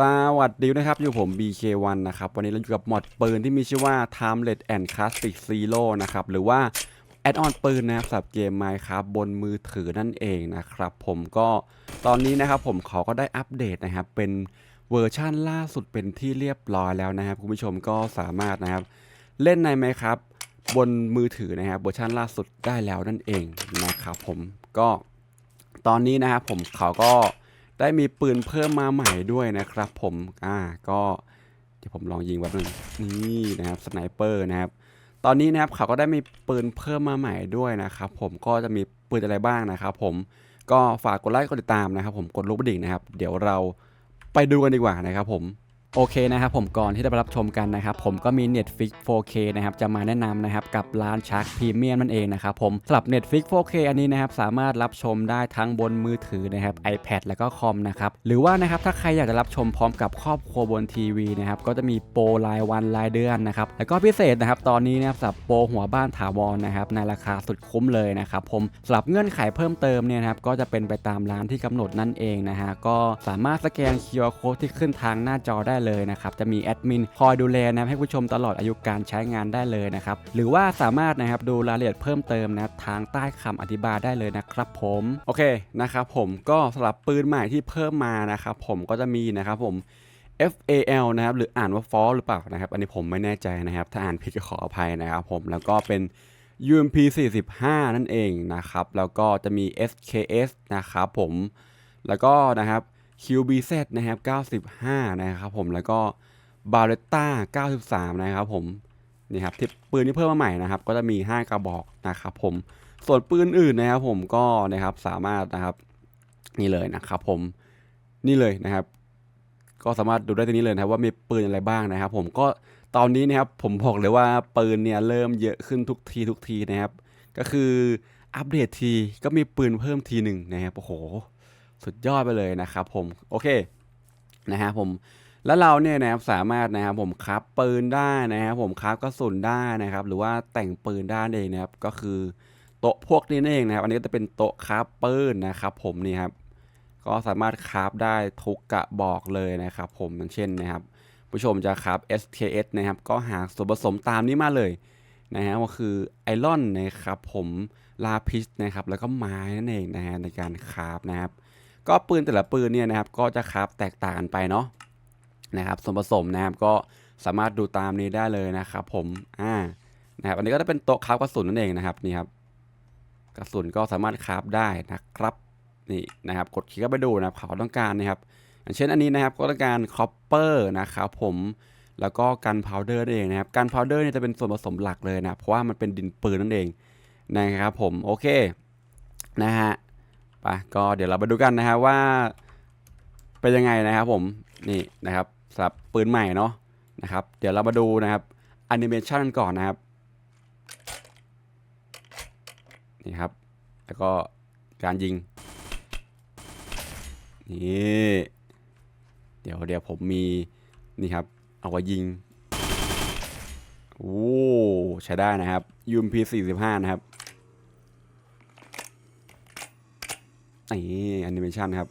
สวัสดีนะครับอยู่ผม BK1 นะครับ วันนี้เราอยู่กับมอดปืนที่มีชื่อว่า Timeless and Classic Zero นะครับ หรือว่าแอดออนปืนนะครับสำหรับเกม Minecraft บนมือถือนั่นเองนะครับ ผมก็ตอนนี้นะครับผมเขาก็ได้อัปเดตนะครับ เป็นเวอร์ชั่นล่าสุดเป็นที่เรียบร้อยแล้วนะครับ คุณผู้ชมก็สามารถนะครับ เล่นใน Minecraft บนมือถือนะครับเวอร์ชันล่าสุดได้แล้วนั่นเองนะครับผมก็ตอนนี้นะครับผมเขาก็ ได้มีปืนเพิ่มมาใหม่ด้วยนะครับผม อ่า ก็เดี๋ยวผมลองยิงแบบนึงนี่นะครับสไนเปอร์นะครับ ตอนนี้นะครับเขาก็ได้มีปืนเพิ่มมาใหม่ด้วยนะครับผม ก็จะมีปืนอะไรบ้างนะครับผม ก็ฝากกดไลค์กดติดตามนะครับผม กดรูปกระดิ่งนะครับ เดี๋ยวเราไปดูกันดีกว่านะครับผม โอเคนะครับผมก่อนที่จะไปรับชมกันนะครับผมก็มี Netflix 4K นะครับจะมาแนะนำนะครับกับร้านชักพรีเมียมนั่นเองนะครับผมสำหรับ Netflix 4K อันนี้นะครับสามารถรับชมได้ทั้งบนมือถือนะครับ iPad แล้วก็คอมนะครับหรือว่านะครับถ้าใครอยากจะรับชมพร้อมกับครอบครัวบนทีวีนะครับก็จะมีโปรรายวันรายเดือนนะครับแล้วก็พิเศษนะครับตอนนี้นะครับสำหรับโปรหัวบ้านถาวรนะครับในราคาสุดคุ้มเลยนะครับผมสำหรับเงื่อนไขเพิ่มเติมเนี่ยนะครับก็จะเป็นไปตามร้านที่กำหนดนั่นเองนะฮะก็สามารถสแกน QR Code ที่ขึ้นทางหน้าจอได้เลยนะครับจะมีแอดมินคอยดูแลนะครับให้ผู้ชมตลอดอายุการใช้งานได้เลยนะครับหรือว่าสามารถนะครับดูรายละเอียดเพิ่มเติมนะครับทางใต้คำอธิบายได้เลยนะครับผมโอเคนะครับผมก็สำหรับปืนใหม่ที่เพิ่มมานะครับผมก็จะมีนะครับผม FAL นะครับหรืออ่านว่า fall หรือเปล่านะครับ อันนี้ผมไม่แน่ใจนะครับ ถ้าอ่านผิดก็ขออภัยนะครับผมแล้วก็เป็น UMP 45 นั่นเองนะครับ แล้วก็จะมี SKS นะครับผมแล้วก็นะครับ QBZ นะครับ95 นะครับผมแล้วก็ Barretta 93 นะครับผมนี่ครับที่ปืนที่เพิ่มมาใหม่นะครับ ก็จะมี 5 กระบอกนะครับผมส่วนปืนอื่นนะครับผมก็นะครับสามารถนะครับนี่เลยนะครับผมนี่เลยนะครับ ก็สามารถดูได้ตรงนี้เลยนะครับว่ามีปืนอะไรบ้างนะครับ ผมก็ตอนนี้นะครับผมบอกเลยว่าปืนเนี่ยเริ่มเยอะขึ้นทุกทีทุกทีนะครับ ก็คืออัปเดตทีก็มีปืนเพิ่มทีหนึ่งนะครับโอ้โห สุดยอดไปเลยนะครับผมโอเคนะฮะผมแล้วเราเนี่ยนะครับสามารถนะครับผมคราฟปืนได้นะครับผมคราฟกระสุนได้นะครับ หรือว่าแต่งปืนได้เองนะครับ ก็คือโต๊ะพวกนี้นเองนะครับ อันนี้ก็จะเป็นโต๊ะคราฟปืนนะครับ ผมนี่ครับก็สามารถคราฟได้ทุกกระบอกเลยนะครับ ผมอย่างเช่นนะครับ ผู้ชมจะคราฟ SKS นะครับ ก็หาส่วนผสมตามนี้มาเลยนะฮะก็คือไอรอนนะครับ ผมลาพิสนะครับ แล้วก็ไม้นั่นเองนะฮะในการคราฟนะครับ ก็ปืนแต่ละปืนเนี่ยนะครับก็จะคราฟแตกต่างกันไปเนาะนะครับส่วนผสมนะครับก็สามารถดูตามนี้ได้เลยนะครับผมอ่านะครับอันนี้ก็จะเป็นโต๊ะคราฟกระสุนนั่นเองนะครับนี่ครับกระสุนก็สามารถคราฟได้นะครับนี่นะครับกดคลิกเข้าไปดูนะครับเขาต้องการนะครับอย่างเช่นอันนี้นะครับก็ต้องการคอปเปอร์นะครับผมแล้วก็กันพาวเดอร์นั่นเองนะครับกันพาวเดอร์เนี่ยจะเป็นส่วนผสมหลักเลยนะเพราะว่ามันเป็นดินปืนนั่นเองนะครับผมโอเคนะฮะ ปก็เดี๋ยวเราไปดูกันนะครับว่าเป็นยังไงนะครับผมนี่นะครับสำหรับปืนใหม่เนาะนะครับ เดี๋ยวเรามาดูนะครับแอนิเมชันก่อนนะครับนี่ครับ แล้วก็การยิงนี่เดี๋ยวเดี๋ยวผมมีนี่ครับเอาไว้ยิงโอ้ใช้ได้นะครับ UMP 45 นะครับ นี่แอนิเมชันครับ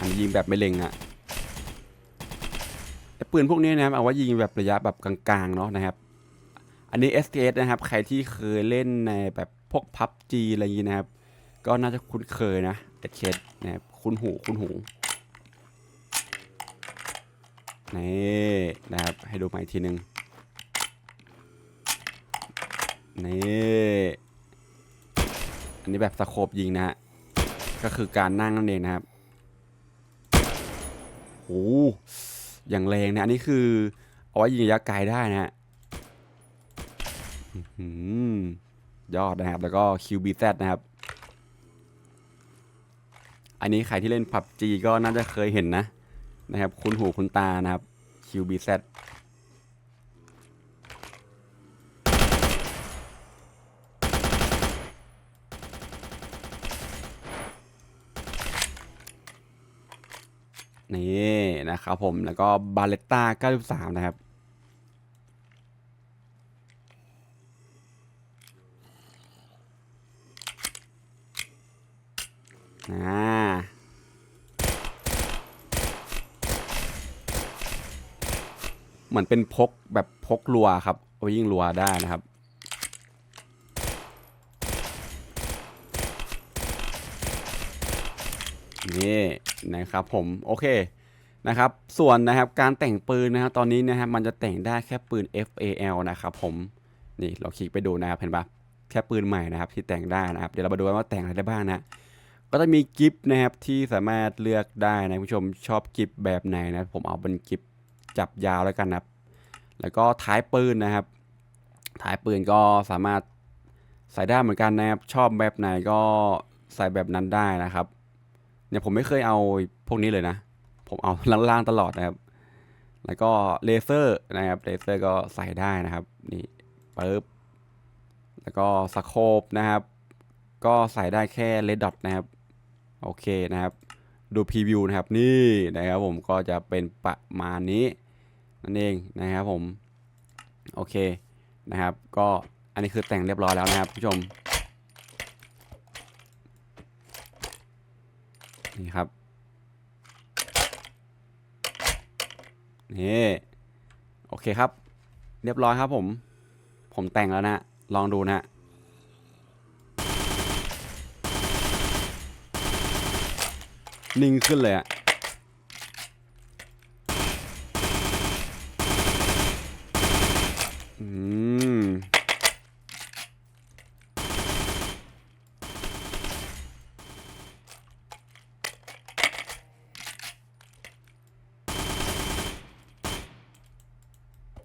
อันยิงแบบไม่เล็งอะปืนพวกนี้นะครับเอาไว้ยิงแบบระยะแบบกลางๆเนาะนะครับ อันนี้ STS นะครับ ใครที่เคยเล่นในแบบพวก PUBG อะไรอย่างนี้นะครับ ก็น่าจะคุ้นเคยนะเอ็ดเคสนะครับคุ้นหูคุ้นหูนี่นะครับ ให้ดูใหม่ทีหนึ่งนี่ นนี้แบบสโคบยิงนะฮะ ก็คือการนั่งนั่นเองนะครับโอ้อย่างแรงนะ อันนี้คือ เอาไว้ยิงระยะไกลได้นะฮะยอดนะครับ แล้วก็ QBZ นะครับ อันนี้ใครที่เล่น PUBG ก็น่าจะเคยเห็นนะ นะครับ คุณหูคุณตานะครับ QBZ นี่นะครับผมแล้วก็บาเลตตา93 นะครับนะเหมือนเป็นพกแบบพกรัวครับเอายิ่งรัวได้นะครับ นี่นะครับผมโอเคนะครับส่วนนะครับการแต่งปืนนะครับตอนนี้นะครับมันจะแต่งได้แค่ปืน FAL นะครับผมนี่เราคลิกไปดูนะครับเห็นปะแค่ปืนใหม่นะครับที่แต่งได้นะครับเดี๋ยวเรามาดูว่าแต่งอะไรได้บ้างนะก็จะมีกิฟต์นะครับที่สามารถเลือกได้นะคุณผู้ชมชอบกิฟต์แบบไหนนะผมเอาเป็นกิฟต์จับยาวแล้วกันนะแล้วก็ท้ายปืนนะครับ ท้ายปืนก็สามารถใส่ได้เหมือนกันนะครับชอบแบบไหนก็ใส่แบบนั้นได้นะครับ เนี่ยผมไม่เคยเอาพวกนี้เลยนะ ผมเอาล่างๆตลอดนะครับ แล้วก็เลเซอร์นะครับเลเซอร์ก็ใส่ได้นะครับ นี่ปึ๊บแล้วก็สโคปนะครับ ก็ใส่ได้แค่เลดดอทนะครับ โอเคนะครับ ดูพรีวิวนะครับนี่นะครับผมก็จะเป็นประมาณนี้นั่นเองนะครับผม โอเคนะครับ ก็อันนี้คือแต่งเรียบร้อยแล้วนะครับผู้ชม นี่ครับ นี่ โอเคครับ เรียบร้อยครับผม ผมแต่งแล้วนะ ลองดูนะนิ่งขึ้นเลยอะอืม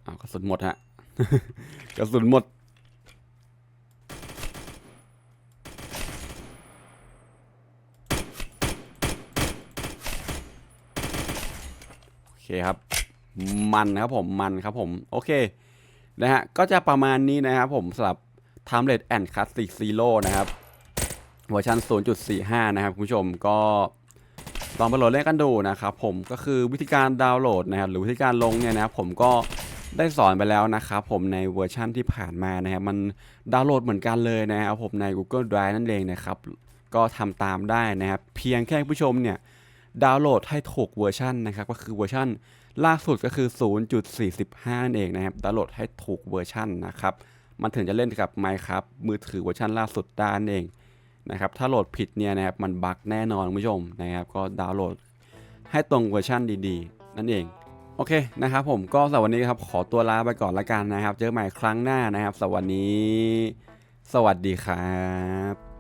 อ้าวกระ สุนหมดฮะ กระสุนหมด โอเคครับ มันครับผม มันครับผม โอเค นะฮะ ก็จะประมาณนี้นะครับผมสำหรับ Timelet and Classic Zero นะครับ เวอร์ชัน0.45 นะครับ คุณผู้ชมก็ลองไปโหลดเล่นกันดูนะครับผมก็คือวิธีการดาวน์โหลดนะครับหรือวิธีการลงเนี่ยนะครับผมก็ ได้สอนไปแล้วนะครับผมในเวอร์ชันที่ผ่านมานะครับมันดาวน์โหลดเหมือนกันเลยนะครับผมใน Google Drive นั่นเองนะครับ ก็ทำตามได้นะครับ เพียงแค่ผู้ชมเนี่ยดาวน์โหลดให้ถูกเวอร์ชันนะครับก็คือเวอร์ชันล่าสุดก็คือ 0.45 นั่นเองนะครับดาวน์โหลดให้ถูกเวอร์ชันนะครับมันถึงจะเล่นกับ Minecraft มือถือเวอร์ชันล่าสุดได้นั่นเองนะครับถ้าโหลดผิดเนี่ยนะครับมันบั๊กแน่นอนผู้ชมนะครับก็ดาวน์โหลดให้ตรงเวอร์ชันดีๆ นั่นเอง โอเคนะครับผมก็สำหรับวันนี้ครับขอตัวลาไปก่อนละกันนะครับ เจอกันใหม่ครั้งหน้านะครับสวัสดีสวัสดีครับ